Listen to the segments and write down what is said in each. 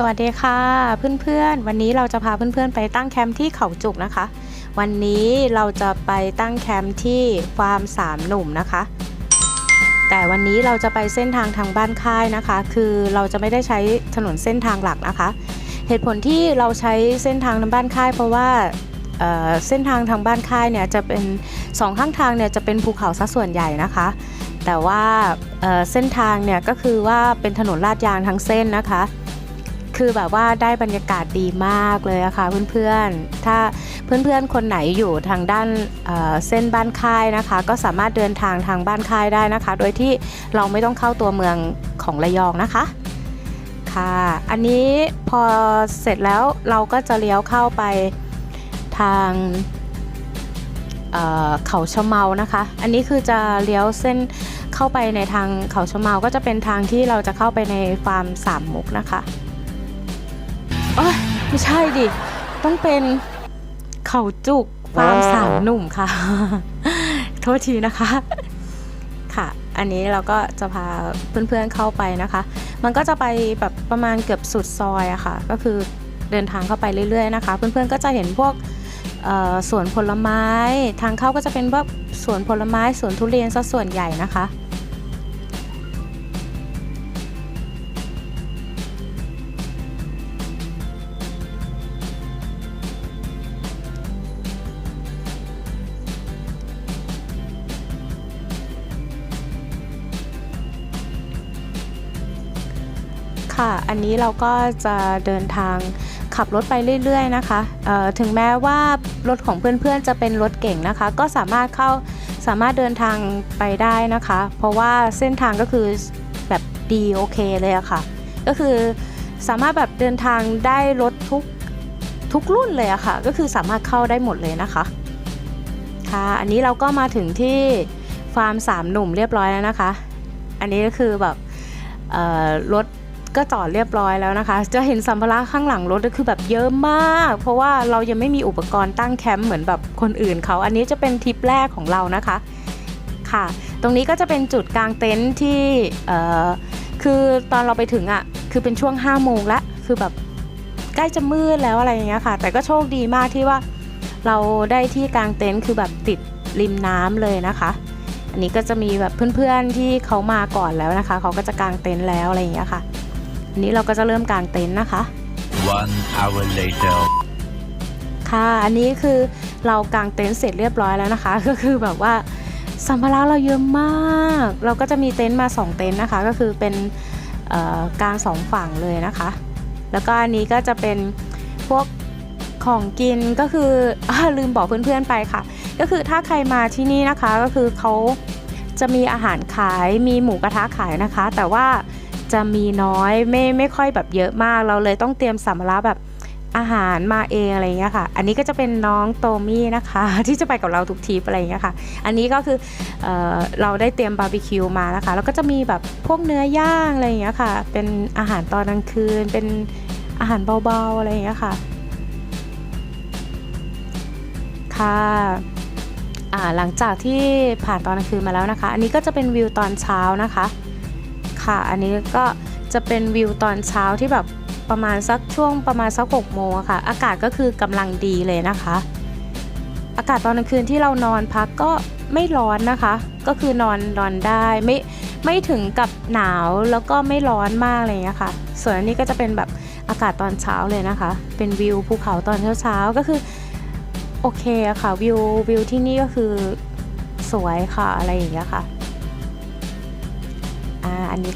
สวัสดีค่ะเพื่อนๆ วันนี้เราจะพาเพื่อนๆ ไปตั้งแคมป์ที่เขาจุกนะคะ วันนี้เราจะไปตั้งแคมป์ที่ฟาร์มสามหนุ่มนะคะ แต่วันนี้เราจะไปเส้นทางทางบ้านค่ายนะคะ คือเราจะไม่ได้ใช้ถนนเส้นทางหลักนะคะ เหตุผลที่เราใช้เส้นทางทางบ้านค่าย เพราะว่าเเส้นทางทางบ้านค่ายเนี่ยจะเป็นสองข้างทางเนี่ยจะเป็นภูเขาซะส่วนใหญ่นะคะ แต่ว่าเเส้นทางเนี่ยก็คือว่าเป็นถนนลาดยางทั้งเส้นนะคะ คือแบบว่าได้บรรยากาศดีมากเลยอะคะ่ะเพื่อนๆ ถ้าเพื่อนๆ คนไหนอยู่ทางด้านเเส้นบ้านค่ายนะคะ ก็สามารถเดินทางทางบ้านค่ายได้นะคะ โดยที่เราไม่ต้องเข้าตัวเมืองของระยองนะคะค่ะ อันนี้พอเสร็จแล้วเราก็จะเลี้ยวเข้าไปทางเเขาชะเมานะคะ อันนี้คือจะเลี้ยวเส้นเข้าไปในทางเขาชะเมาก็จะเป็นทางที่เราจะเข้าไปในฟาร์มสามมุกนะคะ โอ้ยไม่ใช่ดิ ต้องเป็นเขาจุกฟาร์มสามหนุ่มค่ะ โทษทีนะคะ ค่ะ อันนี้เราก็จะพาเพื่อนๆเข้าไปนะคะ มันก็จะไปแบบประมาณเกือบสุดซอยอะค่ะ ก็คือเดินทางเข้าไปเรื่อยๆนะคะ เพื่อนๆก็จะเห็นพวกเอ่อสวนผลไม้ ทางเข้าก็จะเป็นพวกสวนผลไม้สวนทุเรียนซะส่วนใหญ่นะคะ ค่ะ อันนี้เราก็จะเดินทางขับรถไปเรื่อย ๆ นะคะถึงแม้ว่ารถของเพื่อนๆจะเป็นรถเก่งนะคะ ก็สามารถเข้าสามารถเดินทางไปได้นะคะ เพราะว่าเส้นทางก็คือแบบดีโอเคเลยอะค่ะ ก็คือสามารถแบบเดินทางได้รถทุกทุกรุ่นเลยอะค่ะ ก็คือสามารถเข้าได้หมดเลยนะคะ ค่ะ อันนี้เราก็มาถึงที่ฟาร์มสามหนุ่มเรียบร้อยแล้วนะคะ อันนี้ก็คือแบบรถ ก็จอดเรียบร้อยแล้วนะคะ จะเห็นสัมภาระข้างหลังรถก็คือแบบเยอะมาก เพราะว่าเรายังไม่มีอุปกรณ์ตั้งแคมป์เหมือนแบบคนอื่นเขา อันนี้จะเป็นทริปแรกของเรานะคะ ค่ะ ตรงนี้ก็จะเป็นจุดกลางเต็นท์ที่คือตอนเราไปถึงอะ่ะ คือเป็นช่วง5้าโมงละ คือแบบใกล้จะมืดแล้วอะไรอย่างเงี้ยค่ะ แต่ก็โชคดีมากที่ว่าเราได้ที่กลางเต็นท์คือแบบติดริมน้ำเลยนะคะ อันนี้ก็จะมีแบบเพื่อนๆที่เขามาก่อนแล้วนะคะ เขาก็จะกางเต็นท์แล้วอะไรอย่างเงี้ยค่ะ นี้เราก็จะเริ่มกางเต็นท์นะคะ One hour later. ค่ะ อันนี้คือเรากางเต็นท์เสร็จเรียบร้อยแล้วนะคะ ก็คือแบบว่าสัมภาระเราเยอะมาก เราก็จะมีเต็นท์มา 2 เต็นท์นะคะ ก็คือเป็นเอ่อกลางสองฝั่งเลยนะคะ แล้วก็อันนี้ก็จะเป็นพวกของกินก็คืออาลืมบอกเพื่อนๆไปค่ะ ก็คือถ้าใครมาที่นี่นะคะก็คือเขาจะมีอาหารขายมีหมูกระทะขายนะคะ แต่ว่า จะมีน้อยไม่ไม่ค่อยแบบเยอะมาก เราเลยต้องเตรียมสัมภาระแบบอาหารมาเองอะไรอย่างเงี้ยค่ะ อันนี้ก็จะเป็นน้องโตมี่นะคะ ที่จะไปกับเราทุกทริปอะไรอย่างเงี้ยค่ะ อันนี้ก็คือเออเราได้เตรียมบาร์บีคิวมานะคะ แล้วก็จะมีแบบพวกเนื้อย่างอะไรอย่างเงี้ยค่ะ เป็นอาหารตอนกลางคืน เป็นอาหารเบาๆอะไรอย่างเงี้ยค่ะ ค่ะอ่าหลังจากที่ผ่านตอนกลางคืนมาแล้วนะคะ อันนี้ก็จะเป็นวิวตอนเช้านะคะ ค่ะ อันนี้ก็จะเป็นวิวตอนเช้าที่แบบประมาณสักช่วงประมาณสักหกโมงค่ะ อากาศก็คือกำลังดีเลยนะคะ อากาศตอนกลางคืนที่เรานอนพักก็ไม่ร้อนนะคะ ก็คือนอนนอนได้ไม่ไม่ถึงกับหนาวแล้วก็ไม่ร้อนมากอะไรอย่างเงี้ยค่ะ ส่วนอันนี้ก็จะเป็นแบบอากาศตอนเช้าเลยนะคะ เป็นวิวภูเขาตอนเช้าๆก็คือโอเคอะค่ะวิววิวที่นี่ก็คือสวยค่ะอะไรอย่างเงี้ยค่ะ อ่าอันนี้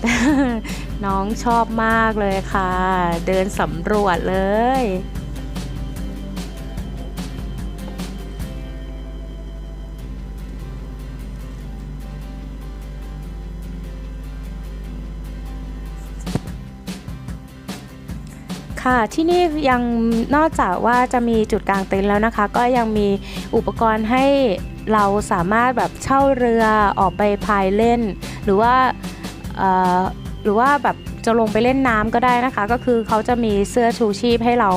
น้องชอบมากเลยค่ะ เดินสำรวจเลยค่ะที่นี่ยังนอกจากว่าจะมีจุดกลางเต็นท์แล้วนะคะ ก็ยังมีอุปกรณ์ให้เราสามารถแบบเช่าเรือออกไปพายเล่น หรือว่า หรือว่าแบบจะลงไปเล่นน้ำก็ได้นะคะ ก็คือเขาจะมีเสื้อชูชีพให้เรา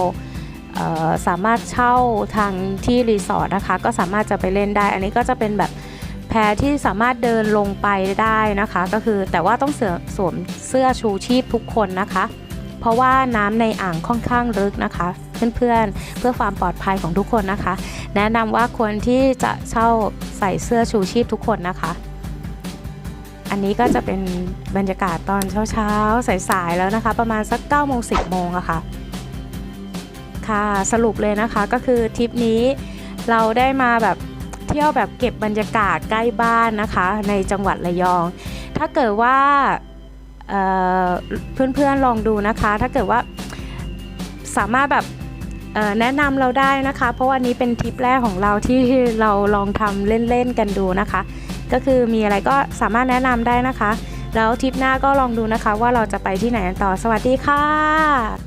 เสามารถเช่าทางที่รีสอร์ทนะคะ ก็สามารถจะไปเล่นได้ อันนี้ก็จะเป็นแบบแพที่สามารถเดินลงไปได้นะคะ ก็คือแต่ว่าต้องสวมเสื้อชูชีพทุกคนนะคะ เพราะว่าน้ำในอ่างค่อนข้างลึกนะคะ เพื่อนๆเพื่อความปลอดภัยของทุกคนนะคะ แนะนำว่าควรที่จะเช่าใส่เสื้อชูชีพทุกคนนะคะ อันนี้ก็จะเป็นบรรยากาศตอนเช้าๆ สายๆ แล้วนะคะ ประมาณสัก9โมง10 โมงอะค่ะ ค่ะ สรุปเลยนะคะก็คือทริปนี้เราได้มาแบบเที่ยวแบบเก็บบรรยากาศใกล้บ้านนะคะ ในจังหวัดระยอง ถ้าเกิดว่าเเพื่อนๆลองดูนะคะ ถ้าเกิดว่าสามารถแบบแนะนำเราได้นะคะ เพราะว่านี้เป็นทริปแรกของเราที่เราลองทำเล่นๆกันดูนะคะ ก็คือมีอะไรก็สามารถแนะนำได้นะคะ แล้วทริปหน้าก็ลองดูนะคะว่าเราจะไปที่ไหนกันต่อสวัสดีค่ะ